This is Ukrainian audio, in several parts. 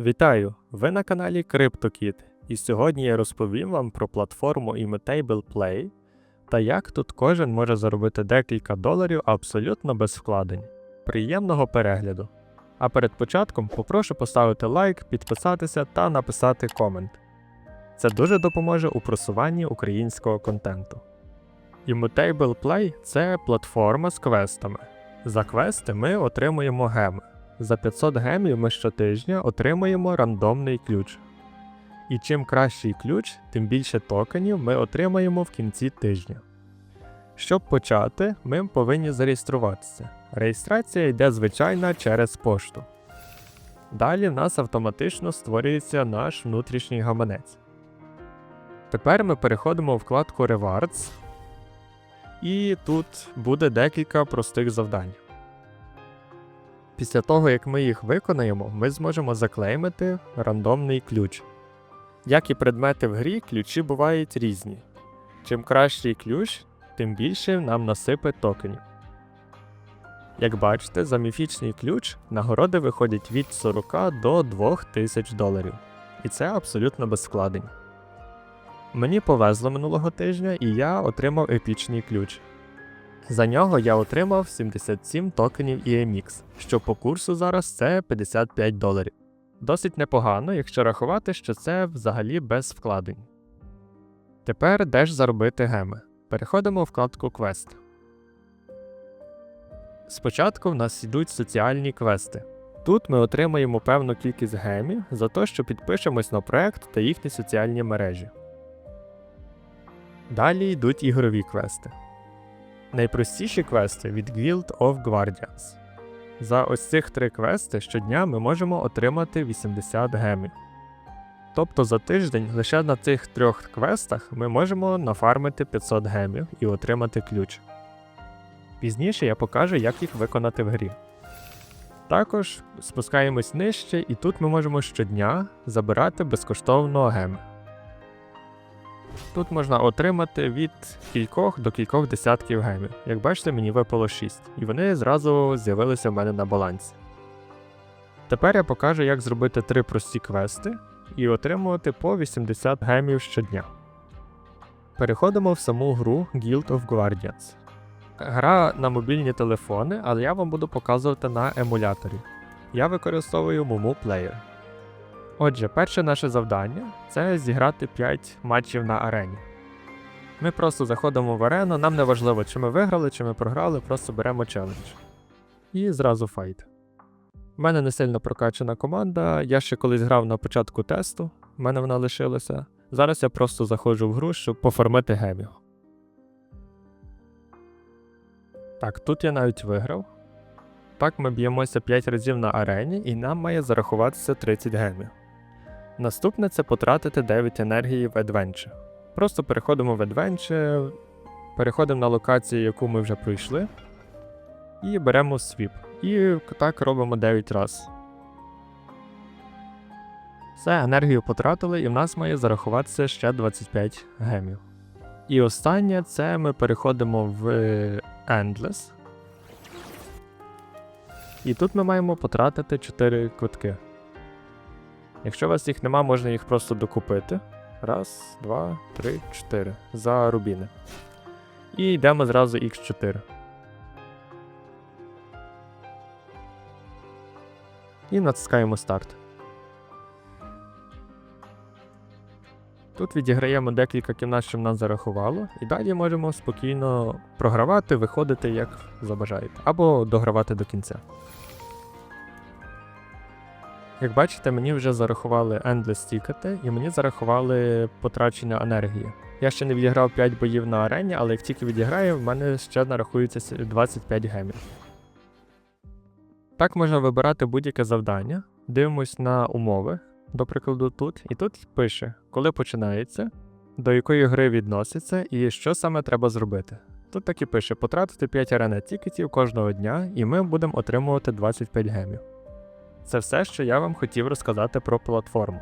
Вітаю! Ви на каналі CryptoKit, і сьогодні я розповім вам про платформу Immutable Play та як тут кожен може заробити декілька доларів абсолютно без вкладень. Приємного перегляду! А перед початком попрошу поставити лайк, підписатися та написати комент. Це дуже допоможе у просуванні українського контенту. Immutable Play це платформа з квестами. За квести ми отримуємо геми. За 500 гемів ми щотижня отримуємо рандомний ключ. І чим кращий ключ, тим більше токенів ми отримаємо в кінці тижня. Щоб почати, ми повинні зареєструватися. Реєстрація йде звичайна через пошту. Далі в нас автоматично створюється наш внутрішній гаманець. Тепер ми переходимо у вкладку Rewards, і тут буде декілька простих завдань. Після того, як ми їх виконаємо, ми зможемо заклеймити рандомний ключ. Як і предмети в грі, ключі бувають різні. Чим кращий ключ, тим більше нам насипе токенів. Як бачите, за міфічний ключ нагороди виходять від 40 до 2000 доларів. І це абсолютно без вкладень. Мені повезло минулого тижня, і я отримав епічний ключ. За нього я отримав 77 токенів EMX, що по курсу зараз це 55 доларів. Досить непогано, якщо рахувати, що це взагалі без вкладень. Тепер де ж заробити геми. Переходимо у вкладку Квест. Спочатку в нас йдуть соціальні квести. Тут ми отримаємо певну кількість гемів за те, що підпишемось на проект та їхні соціальні мережі. Далі йдуть ігрові квести. Найпростіші квести від Guild of Guardians. За ось цих три квести щодня ми можемо отримати 80 гемів. Тобто за тиждень лише на цих трьох квестах ми можемо нафармити 500 гемів і отримати ключ. Пізніше я покажу, як їх виконати в грі. Також спускаємось нижче, і тут ми можемо щодня забирати безкоштовно геми. Тут можна отримати від кількох до кількох десятків гемів. Як бачите, мені випало 6, і вони зразу з'явилися в мене на балансі. Тепер я покажу, як зробити три прості квести і отримувати по 80 гемів щодня. Переходимо в саму гру Guild of Guardians. Гра на мобільні телефони, але я вам буду показувати на емуляторі. Я використовую Mumu Player. Отже, перше наше завдання це зіграти 5 матчів на арені. Ми просто заходимо в арену, нам не важливо, чи ми виграли, чи ми програли, просто беремо челендж. І зразу файт. У мене не сильно прокачана команда, я ще колись грав на початку тесту, в мене вона лишилася. Зараз я просто заходжу в гру, щоб поформити гемів. Так, тут я навіть виграв. Так ми б'ємося 5 разів на арені, і нам має зарахуватися 30 гемів. Наступне це потратити 9 енергії в Adventure. Просто переходимо в Adventure, переходимо на локацію, яку ми вже пройшли, і беремо свіп. І так робимо 9 разів. Все, енергію потратили, і в нас має зарахуватися ще 25 гемів. І останнє це ми переходимо в Endless. І тут ми маємо потратити 4 квитки. Якщо у вас їх нема, можна їх просто докупити. Раз, два, три, чотири. За рубіни. І йдемо зразу X4. І натискаємо старт. Тут відіграємо декілька кімнат, що в нас зарахувало, і далі можемо спокійно програвати, виходити як забажаєте, або догравати до кінця. Як бачите, мені вже зарахували Endless тікети, і мені зарахували потрачення енергії. Я ще не відіграв 5 боїв на арені, але як тільки відіграю, в мене ще нарахується 25 гемів. Так можна вибирати будь-яке завдання. Дивимось на умови, до прикладу, тут, і тут пише, коли починається, до якої гри відноситься і що саме треба зробити. Тут так і пише: потратити 5 арена тікетів кожного дня, і ми будемо отримувати 25 гемів. Це все, що я вам хотів розказати про платформу.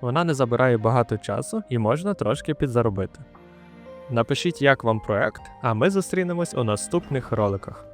Вона не забирає багато часу і можна трошки підзаробити. Напишіть, як вам проект, а ми зустрінемось у наступних роликах.